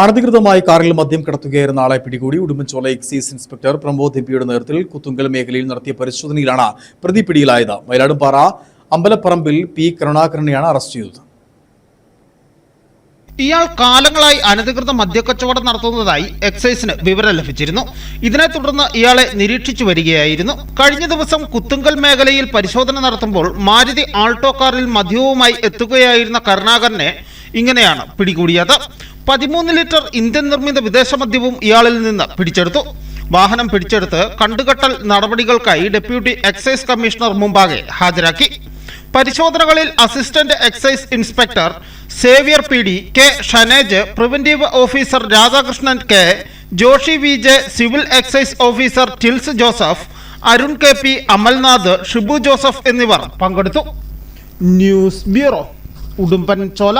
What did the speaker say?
അനധികൃതമായി കാറിൽ മദ്യം കടത്തുകയായിരുന്ന ആളെ പിടികൂടി ഉടുമ്പൻചോല എക്സൈസ് ഇൻസ്പെക്ടർ പ്രമോദ് എംപിയുടെ നേതൃത്വത്തിൽ കുത്തുങ്കൽ മേഖലയിൽ നടത്തിയ പരിശോധനയിലാണ് പ്രതി പിടിയിലായത്. മയിലാടുംപാറ അമ്പലപ്പറമ്പിൽ പി കരുണാകരനെയാണ് അറസ്റ്റ് ചെയ്തത്. ഇയാൾ കാലങ്ങളായി അനധികൃത മദ്യക്കച്ചവടം നടത്തുന്നതായി എക്സൈസിന് വിവരം ലഭിച്ചിരുന്നു. ഇതിനെ തുടർന്ന് ഇയാളെ നിരീക്ഷിച്ചു വരികയായിരുന്നു. കഴിഞ്ഞ ദിവസം കുത്തുങ്കൽ മേഖലയിൽ പരിശോധന നടത്തുമ്പോൾ മാരുതി ആൾട്ടോ കാറിൽ മദ്യവുമായി എത്തുകയായിരുന്ന കരുണാകരനെ ഇങ്ങനെയാണ് പിടികൂടിയത്. പതിമൂന്ന് ലിറ്റർ ഇന്ത്യൻ നിർമ്മിത വിദേശ മദ്യവും ഇയാളിൽ നിന്ന് പിടിച്ചെടുത്തു. വാഹനം പിടിച്ചെടുത്ത് കണ്ടുകെട്ടൽ നടപടികൾക്കായി ഡെപ്യൂട്ടി എക്സൈസ് കമ്മീഷണർ മുമ്പാകെ ഹാജരാക്കി. പരിശോധനകളിൽ assistant excise inspector Xavier P D K Shanej preventive officer Radhakrishnan K Joshi V J civil excise officer Tils Joseph Arun K P Amalnath Shibu Joseph എന്നിവർ പങ്കെടുത്തു. News bureau Udumban Chola.